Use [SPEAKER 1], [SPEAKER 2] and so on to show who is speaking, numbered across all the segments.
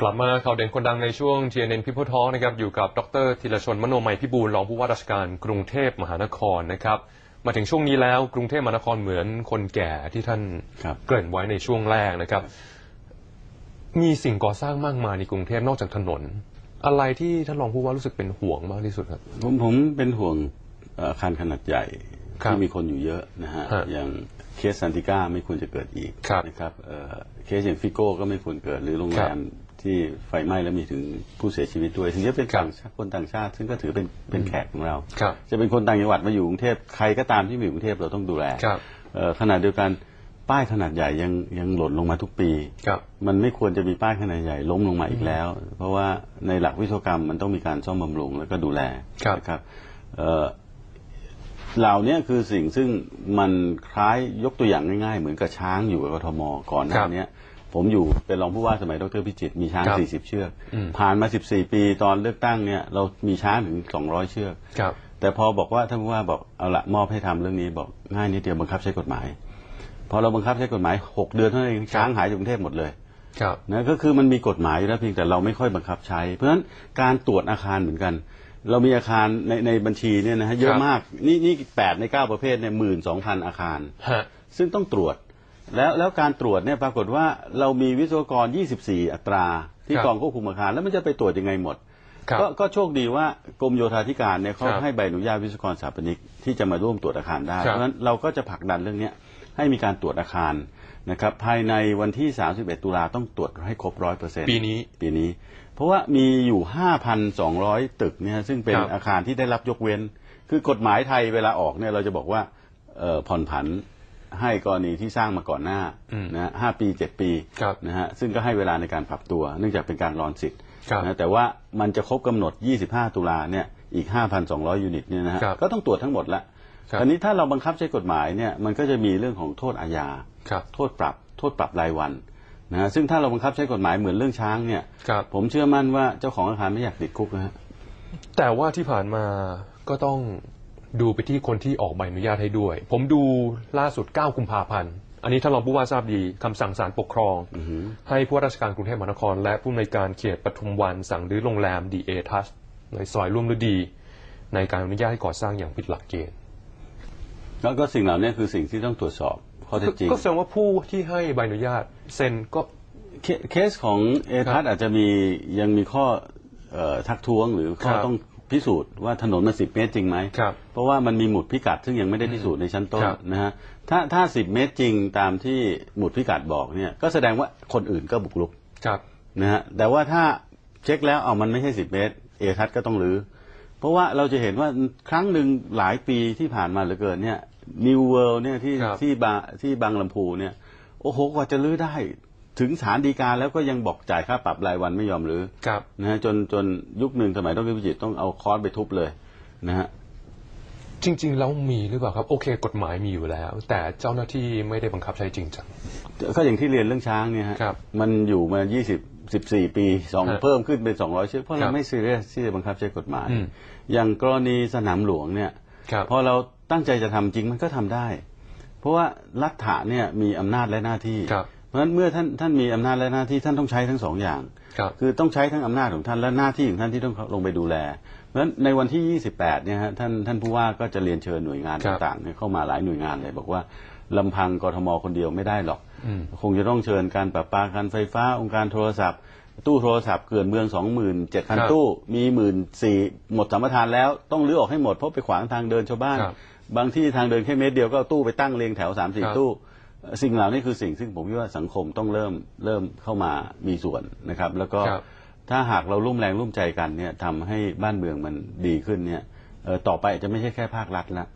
[SPEAKER 1] กลับมาข่าวเด่นคนดังในช่วง GNN People Talk นะครับอยู่กับดรธีรชนมโนมัยพิบูลรองผู้ว่าราชการกรุงเทพมหานครนะครับมาถึงช่วงนี้แล้วกรุงเทพมหานครเหมือนคนแก่ที่ท่าน
[SPEAKER 2] ครับ
[SPEAKER 1] เกริ่นไว้ในช่วงแรกนะครับ มีสิ่งก่อสร้างมากมายในกรุงเทพนอกจากถนน อะไรที่ท่านรองผู้ว่ารู้สึกเป็นห่วงมากที่สุดครับ
[SPEAKER 2] ผมผมเป็นห่วงเอ่ออาคารขนาดใหญ่
[SPEAKER 1] ครับ
[SPEAKER 2] ที่มีคนอยู่เยอะนะฮะ
[SPEAKER 1] ฮะ
[SPEAKER 2] อย่างเคสซันติก้าไม่ควรจะเกิดอีก
[SPEAKER 1] ครับ
[SPEAKER 2] นะครับเอ่อเคสอย่างฟิโก้ก็ไม่ควรเกิดหรือโรงแรม ที่ไฟไหม้แล้วมีถึงผู้เสียชีวิตด้วยถึงจะเป็น
[SPEAKER 1] ครับ
[SPEAKER 2] ต่างชาติคนต่างชาติ ซึ่งก็ถือเป็นเป็นแขกของเรา
[SPEAKER 1] ครับ
[SPEAKER 2] จะเป็นคนต่างจังหวัดมาอยู่กรุงเทพใครก็ตามที่มาอยู่กรุงเทพเราต้องดูแล
[SPEAKER 1] ครับ
[SPEAKER 2] เอ่อขณะเดียวกันป้ายขนาดใหญ่ยังยังหล่นลงมาทุกปี
[SPEAKER 1] ครับ
[SPEAKER 2] มันไม่ควรจะมีป้ายขนาดใหญ่ล้มลงมาอีกแล้ว เพราะว่าในหลักวิศวกรรมมันต้องมีการซ่อมบำรุงแล้วก็ดูแล
[SPEAKER 1] ครับ
[SPEAKER 2] นะครับเอ่อเหล่านี้คือสิ่งซึ่งมันคล้ายยกตัวอย่างง่ายๆ เหมือนกับช้างอยู่กับกทมก่อนหน้าเนี้ย ผมอยู่เป็นรองผู้ว่าสมัยดรพิจิตรมีช้าง
[SPEAKER 1] ครับ
[SPEAKER 2] 40 เชือก
[SPEAKER 1] อืม
[SPEAKER 2] ผ่านมา 14 ปีตอนเลือกตั้งเนี่ยเรามีช้างถึง 200 เชือก
[SPEAKER 1] ครับ
[SPEAKER 2] แต่พอบอกว่าท่านผู้ว่าบอกเอาละมอบให้ทำเรื่องนี้บอกง่ายนิดเดียวบังคับใช้กฎหมาย พอเราบังคับใช้กฎหมาย 6 เดือนเท่านั้นเองช้างหายจากกรุงเทพหมดเลย
[SPEAKER 1] ครับ
[SPEAKER 2] นะก็คือมันมีกฎหมายอยู่แล้วเพียงแต่เราไม่ค่อยบังคับใช้ เพราะฉะนั้นการตรวจอาคารเหมือนกัน เรามีอาคารในในบัญชีเนี่ยนะฮะเยอะ
[SPEAKER 1] ครับ
[SPEAKER 2] มากนี่นี่แปดในเก้าประเภทเนี่ยหมื่นสองพันอาคาร
[SPEAKER 1] ฮะ
[SPEAKER 2] ซึ่งต้องตรวจ แล้วแล้วการตรวจเนี่ยปรากฏว่าเรามีวิศวกร 24 อัตรา ที่
[SPEAKER 1] ครับ
[SPEAKER 2] กองควบคุมอาคาร แล้วมันจะไปตรวจยังไงหมด
[SPEAKER 1] ครับ
[SPEAKER 2] ก็ก็โชคดีว่ากรมโยธาธิการเนี่ยเขา
[SPEAKER 1] ครับ
[SPEAKER 2] ให้ใบอนุญาตวิศวกรสถาปนิกที่จะมาร่วมตรวจอาคารได้
[SPEAKER 1] ครับ
[SPEAKER 2] เพราะฉะนั้นเราก็จะผลักดันเรื่องเนี้ยให้มีการตรวจอาคารนะครับภายในวันที่ 31 ตุลาต้องตรวจให้ครบร้อยเปอร์เซ็นต์
[SPEAKER 1] ปีนี้
[SPEAKER 2] ปีนี้ เพราะว่ามีอยู่ 5,200 ตึกเนี่ยซึ่งเป็น
[SPEAKER 1] ครับ
[SPEAKER 2] อาคารที่ได้รับยกเว้น คือกฎหมายไทยเวลาออกเนี่ยเราจะบอกว่าเอ่อผ่อนผัน ให้กรณีที่สร้างมาก่อนหน้า
[SPEAKER 1] อืม
[SPEAKER 2] นะฮะห้าปีเจ็ดปี
[SPEAKER 1] ครับ
[SPEAKER 2] นะฮะซึ่งก็ให้เวลาในการปรับตัว เนื่องจากเป็นการรอนสิทธิ์
[SPEAKER 1] ครับ
[SPEAKER 2] นะแต่ว่ามันจะครบกำหนด 25 ตุลาเนี่ยอีก 5,200 ยูนิตเนี่ยนะฮะ
[SPEAKER 1] ครับ
[SPEAKER 2] ก็ต้องตรวจทั้งหมดละ
[SPEAKER 1] ครับ
[SPEAKER 2] อันนี้ถ้าเราบังคับใช้กฎหมายเนี่ยมันก็จะมีเรื่องของโทษอาญา
[SPEAKER 1] ครับ
[SPEAKER 2] โทษปรับโทษปรับรายวันนะฮะซึ่งถ้าเราบังคับใช้กฎหมายเหมือนเรื่องช้างเนี่ย
[SPEAKER 1] ครับ
[SPEAKER 2] ผมเชื่อมั่นว่าเจ้าของอาคารไม่อยากติดคุกนะฮะ
[SPEAKER 1] แต่ว่าที่ผ่านมาก็ต้อง ดูไปที่คนที่ออกใบอนุญาตให้ด้วย ผมดูล่าสุด 9 กุมภาพันธ์ อันนี้ท่านรองผู้ว่าทราบดีคำสั่งศาลปกครอง ให้ผู้ว่าราชการกรุงเทพมหานคร และผู้อำนวยการเขตปทุมวันสั่งรื้อโรงแรมดีเอทัสในซอยร่วมฤดี ในการอนุญาตให้ก่อสร้างอย่างผิดหลักเกณฑ์
[SPEAKER 2] แล้วก็สิ่งเหล่านี้คือสิ่งที่ต้องตรวจสอบข้อเท็จจริง
[SPEAKER 1] ก็แสดงว่าผู้ที่ให้ใบอนุญาตเซ็นก็
[SPEAKER 2] เคเคสของเอ
[SPEAKER 1] ครั
[SPEAKER 2] ทั
[SPEAKER 1] บ
[SPEAKER 2] สอาจจะมียังมีข้อเอ่อทักท้วงหรือข้อ
[SPEAKER 1] ครับ
[SPEAKER 2] ต้อง พิสูจน์ว่าถนนมันสิบเมตรจริงไหม
[SPEAKER 1] ครับ
[SPEAKER 2] เพราะว่ามันมีหมุดพิกัดซึ่งยังไม่ได้พิสูจน์ในชั้นต้น
[SPEAKER 1] ครับ
[SPEAKER 2] นะฮะถ้าถ้าสิบเมตรจริงตามที่หมุดพิกัดบอกเนี่ยก็แสดงว่าคนอื่นก็บุกรุก
[SPEAKER 1] ครับ
[SPEAKER 2] นะฮะแต่ว่าถ้าเช็คแล้วเอามันไม่ใช่สิบเมตร เอทัศก็ต้องรื้อเพราะว่าเราจะเห็นว่าครั้งหนึ่งหลายปีที่ผ่านมาเหลือเกินเนี่ยนิวเวิลด์เนี่ยที่
[SPEAKER 1] ครับ
[SPEAKER 2] ที่บาที่บางลำพูเนี่ยโอ้โหกว่าจะรื้อได้ ถึงศาลฎีกาแล้วก็ยังบอกจ่ายค่าปรับรายวันไม่ยอมรื้อ
[SPEAKER 1] ครับ
[SPEAKER 2] นะฮะจนจนยุคหนึ่งสมัยต้องพิจิตรต้องเอาค้อนไปทุบเลยนะฮะ
[SPEAKER 1] จริงๆแล้วมีหรือเปล่าครับโอเค กฎหมายมีอยู่แล้ว แต่เจ้าหน้าที่ไม่ได้บังคับใช้จริงจัง
[SPEAKER 2] ก็อย่างที่เรียนเรื่องช้างเนี่ยฮะ
[SPEAKER 1] ครับ
[SPEAKER 2] มันอยู่มา 20 14 ปีสอง
[SPEAKER 1] ฮะ
[SPEAKER 2] เพิ่มขึ้นเป็น 200เชือกเพราะ
[SPEAKER 1] ครั
[SPEAKER 2] เรา
[SPEAKER 1] บ
[SPEAKER 2] ไม่ซีเรียสที่จะบังคับใช้กฎหมาย
[SPEAKER 1] อืม
[SPEAKER 2] อย่างกรณีสนามหลวงเนี่ย
[SPEAKER 1] ครับ
[SPEAKER 2] พอเราตั้งใจจะทำจริงมันก็ทำได้ เพราะว่ารัฐะเนี่ยมีอำนาจและหน้าที่
[SPEAKER 1] ครับ
[SPEAKER 2] เพ ราะฉะนั้นเมื่อท่านท่านมีอำนาจและหน้าที่ท่านต้องใช้ทั้งสองอย่าง
[SPEAKER 1] ครับ
[SPEAKER 2] คือต้องใช้ทั้งอำนาจของท่านและหน้าที่ของท่านที่ต้องลงไปดูแล เพราะฉะนั้นในวันที่ 28 เนี่ยฮะท่านท่านผู้ว่าก็จะเรียนเชิญหน่วยงาน
[SPEAKER 1] ครับ
[SPEAKER 2] ต่างๆเนี่ยเข้ามาหลายหน่วยงานเลย บอกว่าลำพังกทมคนเดียวไม่ได้หรอก
[SPEAKER 1] อืม
[SPEAKER 2] คงจะต้องเชิญการประปาการไฟฟ้าองค์การโทรศัพท์ ตู้โทรศัพท์เกลื่อนเมือง27,000ตู้ มีหมื่นสี่หมดสัมปทานแล้วต้องรื้อออกให้หมดเพราะไปขวางทางเดินชาวบ้าน
[SPEAKER 1] ครับ
[SPEAKER 2] บางที่ทางเดินแค่เมตรเดียวก็เอาตู้ไปตั้งเรียงแถวสามสี่
[SPEAKER 1] ครับ
[SPEAKER 2] ตู้เอ่อ สิ่งเหล่านี้คือสิ่งซึ่งผมคิดว่าสังคมต้องเริ่มเริ่มเข้ามามีส่วนนะครับ แล้วก็
[SPEAKER 1] ครับ
[SPEAKER 2] ถ้าหากเราร่วมแรงร่วมใจกันเนี่ยทำให้บ้านเมืองมันดีขึ้นเนี่ยเอ่อต่อไปจะไม่ใช่แค่ภาครัฐละ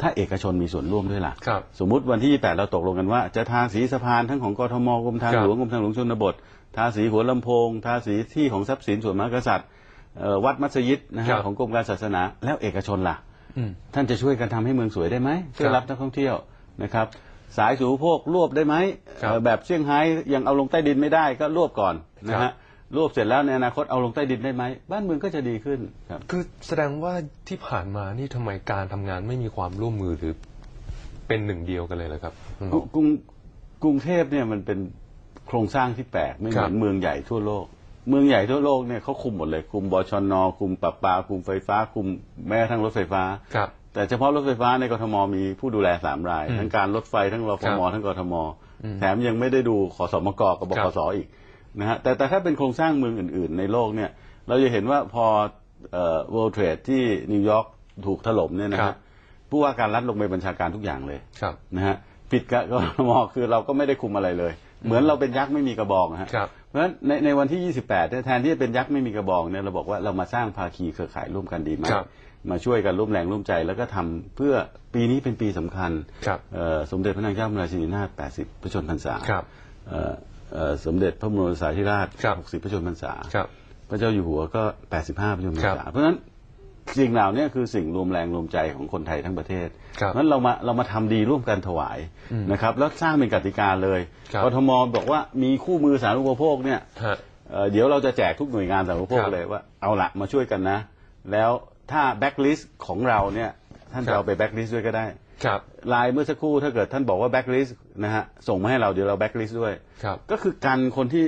[SPEAKER 2] ถ้าเอกชนมีส่วนร่วมด้วยล่ะ
[SPEAKER 1] ครับ
[SPEAKER 2] สมมุติวันที่8เราตกลงกันว่า จะทาสีสะพานทั้งของกทมกรมทาง
[SPEAKER 1] ครับ
[SPEAKER 2] หลวงกรมทางหลวงชนบท ทาสีหัวลำโพง ทาสีที่ของทรัพย์สินส่วนมหากษัตริย์เอ่อวัดมัสยิดนะ
[SPEAKER 1] ครั
[SPEAKER 2] ฮะ
[SPEAKER 1] บ
[SPEAKER 2] ของกรมการศาสนา แล้วเอกชนล่ะ
[SPEAKER 1] อืม
[SPEAKER 2] ท่านจะช่วยกันทำให้เมืองสวยได้ไหมเพื่อ
[SPEAKER 1] ครับ
[SPEAKER 2] รับนักท่องเที่ยวนะครับ สายสูบพวกรวบได้ไหม
[SPEAKER 1] ครับ
[SPEAKER 2] เอ่อแบบเซี่ยงไฮ้ยังเอาลงใต้ดินไม่ได้ก็รวบก่อนนะ
[SPEAKER 1] ครั
[SPEAKER 2] ฮะ
[SPEAKER 1] บ
[SPEAKER 2] รวบเสร็จแล้วในอนาคตเอาลงใต้ดินได้ไหมบ้านเมืองก็จะดีขึ้นครับ
[SPEAKER 1] คือแสดงว่าที่ผ่านมานี่ทำไมการทำงานไม่มีความร่วมมือหรือเป็นหนึ่งเดียวกันเลยเหรอครับ
[SPEAKER 2] กรุกรุงกรุงเทพเนี่ยมันเป็นโครงสร้างที่แปลกไม่เหมือน
[SPEAKER 1] ครับ
[SPEAKER 2] เมืองใหญ่ทั่วโลก เมืองใหญ่ทั่วโลกเนี่ยเขาคุมหมดเลยคุมบชนคุมปรับปาคุมไฟฟ้าคุมแม้กระทั่งรถไฟฟ้า
[SPEAKER 1] ครับ
[SPEAKER 2] แต่เฉพาะรถไฟฟ้าในกทมมีผู้ดูแลสามราย ทั้งการรถไฟทั้งรฟม
[SPEAKER 1] ครับ
[SPEAKER 2] ทั้งกทม แถมยังไม่ได้ดูขอสมกกับบ
[SPEAKER 1] ครั
[SPEAKER 2] ข
[SPEAKER 1] บ
[SPEAKER 2] สอีกนะฮะแต่แต่ถ้าเป็นโครงสร้างเมืองอื่น ๆ ในโลกเนี่ยเราจะเห็นว่าพอเอ่อ World Trade ที่นิวยอร์กถูกถล่มเนี่ยนะ
[SPEAKER 1] ครั
[SPEAKER 2] ฮะ
[SPEAKER 1] บ
[SPEAKER 2] ผู้ว่าการรัฐลงไปบัญชาการทุกอย่างเลย
[SPEAKER 1] ครับ
[SPEAKER 2] นะฮะผิดกับกทมคือเราก็ไม่ได้คุมอะไรเลย เหมือนเราเป็นยักษ์ไม่มีกระบองนะฮะ
[SPEAKER 1] ครับ
[SPEAKER 2] เพราะฉะนั้นในในวันที่ 28เนี่ยแทนที่จะเป็นยักษ์ไม่มีกระบองเนี่ยเราบอกว่าเรามาสร้างภาคีเครือข่ายร่วมกันดีไหม
[SPEAKER 1] ครับ
[SPEAKER 2] มาช่วยกันร่วมแรงร่วมใจ แล้วก็ทำเพื่อปีนี้เป็นปีสำคัญ
[SPEAKER 1] ครับ
[SPEAKER 2] เอ่อสมเด็จพระนางเจ้าพระราชินีนาถ80 พระชนพรรษา
[SPEAKER 1] ครับ
[SPEAKER 2] เอ่อเอ่อสมเด็จพระบรมสารีราช
[SPEAKER 1] ครับ
[SPEAKER 2] 60 พระชนพรรษา
[SPEAKER 1] ครับ
[SPEAKER 2] พระเจ้าอยู่หัวก็ 85 พระชนพรรษา
[SPEAKER 1] ครับ
[SPEAKER 2] เพราะฉะนั้นสิ่งเหล่านี้คือสิ่งรวมแรงรวมใจของคนไทยทั้งประเทศ
[SPEAKER 1] ครับ
[SPEAKER 2] เพราะฉะนั้นเรามาเรามาทำดีร่วมกันถวายนะครับ แล้วสร้างเป็นกติกาเลย
[SPEAKER 1] ครับ
[SPEAKER 2] กทมบอกว่ามีคู่มือสาธารณูปโภคเนี่ย
[SPEAKER 1] ฮะ
[SPEAKER 2] เอ่อเดี๋ยวเราจะแจกทุกหน่วยงานสาธารณูปโภค
[SPEAKER 1] ครับ
[SPEAKER 2] เลยว่าเอาละมาช่วยกันนะ แล้ว ถ้าแบ็กลิสต์ของเราเนี่ยท่าน
[SPEAKER 1] ครั
[SPEAKER 2] จะ
[SPEAKER 1] บ
[SPEAKER 2] เอาไปแบ็กลิสต์ด้วยก็ได้
[SPEAKER 1] ครับ
[SPEAKER 2] ไลน์เมื่อสักครู่ถ้าเกิดท่านบอกว่าแบ็กลิสต์นะฮะส่งมาให้เราเดี๋ยวเราแบ็กลิสต์ด้วย
[SPEAKER 1] ครับ
[SPEAKER 2] ก็คือการคนที่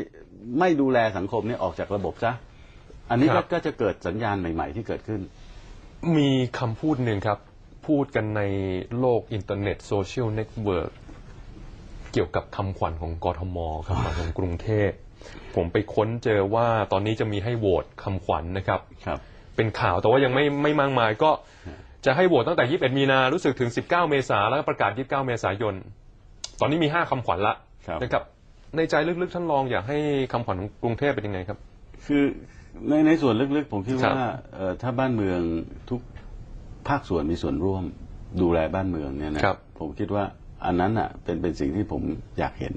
[SPEAKER 2] ไม่ดูแลสังคมเนี่ยออกจากระบบซะอันนี้
[SPEAKER 1] ครั
[SPEAKER 2] ก็
[SPEAKER 1] บ
[SPEAKER 2] ก็จะเกิดสัญญาณใหม่ ๆ ที่เกิดขึ้น
[SPEAKER 1] มีคำพูดหนึ่งครับ พูดกันในโลกอินเทอร์เน็ตโซเชียลเน็ตเวิร์กเกี่ยวกับคำขวัญของกทมคำขวัญของกรุงเทพผมไปค้นเจอว่าตอนนี้จะมีให้โหวตคำขวัญนะครับ
[SPEAKER 2] ครับ
[SPEAKER 1] เป็นข่าวแต่ว่ายังไม่ไม่มากมายก็จะให้โหวตตั้งแต่ 21 มีนา รู้สึกถึง 19 เมษาแล้วก็ประกาศ 29 เมษายน ตอนนี้มี 5คำขวัญละ
[SPEAKER 2] ครับ
[SPEAKER 1] นะครับ ในใจลึกๆ ท่านรองอยากให้คำขวัญของกรุงเทพเป็นยังไงครับ
[SPEAKER 2] คือในในส่วนลึกๆ ผมคิด
[SPEAKER 1] ครับ
[SPEAKER 2] ว่าเอ่อถ้าบ้านเมืองทุกภาคส่วนมีส่วนร่วมดูแลบ้านเมืองเนี่ยนะครับผมคิดว่าอันนั้นอะเป็นเป็นสิ่งที่ผมอยากเห็น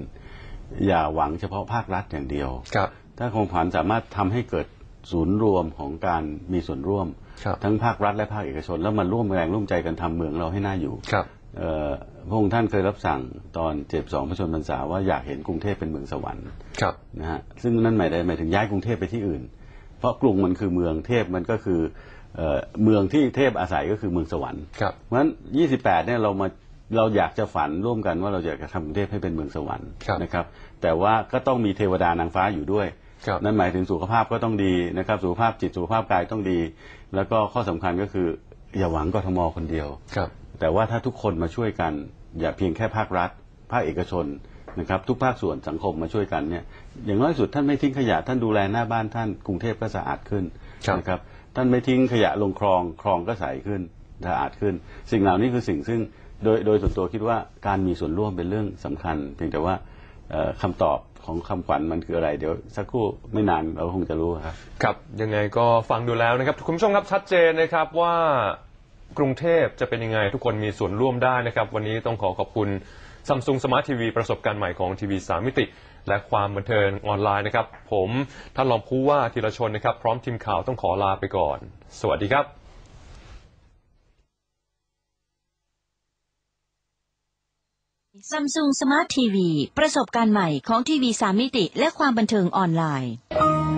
[SPEAKER 2] อย่าหวังเฉพาะภาครัฐอย่างเดียว
[SPEAKER 1] ครับ
[SPEAKER 2] ถ้าโครงขวัญสามารถทำให้เกิด ศูนย์รวมของการมีส่วนร่วม
[SPEAKER 1] ครับ
[SPEAKER 2] ทั้งภาครัฐและภาคเอกชน แล้วมาร่วมแรงร่วมใจกันทำเมืองเราให้น่าอยู่
[SPEAKER 1] ครับ
[SPEAKER 2] เอ่อพระองค์ท่านเคยรับสั่งตอนเจ็บสองพระชนมพรรษาว่าอยากเห็นกรุงเทพเป็นเมืองสวรรค์
[SPEAKER 1] ครับ
[SPEAKER 2] นะฮะซึ่งนั่นหมายได้หมายถึงย้ายกรุงเทพไปที่อื่น เพราะกรุงมันคือเมืองเทพมันก็คือเอ่อเมืองที่เทพอาศัยก็คือเมืองสวรรค์
[SPEAKER 1] ครับ
[SPEAKER 2] เพราะฉะนั้น 28 เนี่ยเรามาเราอยากจะฝันร่วมกันว่าเราอยากจะทำกรุงเทพให้เป็นเมืองสวรรค์
[SPEAKER 1] ครับ
[SPEAKER 2] นะครับ แต่ว่าก็ต้องมีเทวดานางฟ้าอยู่ด้วย
[SPEAKER 1] ครับ
[SPEAKER 2] นั่นหมายถึงสุขภาพก็ต้องดีนะครับสุขภาพจิตสุขภาพกายต้องดี แล้วก็ข้อสำคัญก็คืออย่าหวังกทมคนเดียว
[SPEAKER 1] ครับ
[SPEAKER 2] แต่ว่าถ้าทุกคนมาช่วยกัน อย่าเพียงแค่ภาครัฐ ภาคเอกชนนะครับทุกภาคส่วนสังคมมาช่วยกันเนี่ยอย่างน้อยสุดท่านไม่ทิ้งขยะท่านดูแลหน้าบ้านท่านกรุงเทพก็สะอาดขึ้น
[SPEAKER 1] ครับ
[SPEAKER 2] นะครับท่านไม่ทิ้งขยะลงคลองคลองก็ใสขึ้นสะอาดขึ้น สิ่งเหล่านี้คือสิ่งซึ่งโดยโดยส่วนตัวคิดว่าการมีส่วนร่วมเป็นเรื่องสำคัญ เพียงแต่ว่าเอ่อ คำตอบของคำขวัญมันคืออะไร เดี๋ยวสักครู่ไม่นานเราคงจะรู้ครับ
[SPEAKER 1] ครับยังไงก็ฟังดูแล้วนะครับ คุณผู้ชมครับชัดเจนนะครับว่ากรุงเทพจะเป็นยังไง ทุกคนมีส่วนร่วมได้นะครับ วันนี้ต้องขอขอบคุณซัมซุงสมาร์ททีวีประสบการณ์ใหม่ของทีวีสามมิติ และความบันเทิงออนไลน์นะครับ ผมท่านรองผู้ว่าธีรชนนะครับ พร้อมทีมข่าวต้องขอลาไปก่อน สวัสดีครับ
[SPEAKER 3] ซัมซุงสมาร์ททีวีประสบการณ์ใหม่ของทีวีสามมิติและความบันเทิงออนไลน์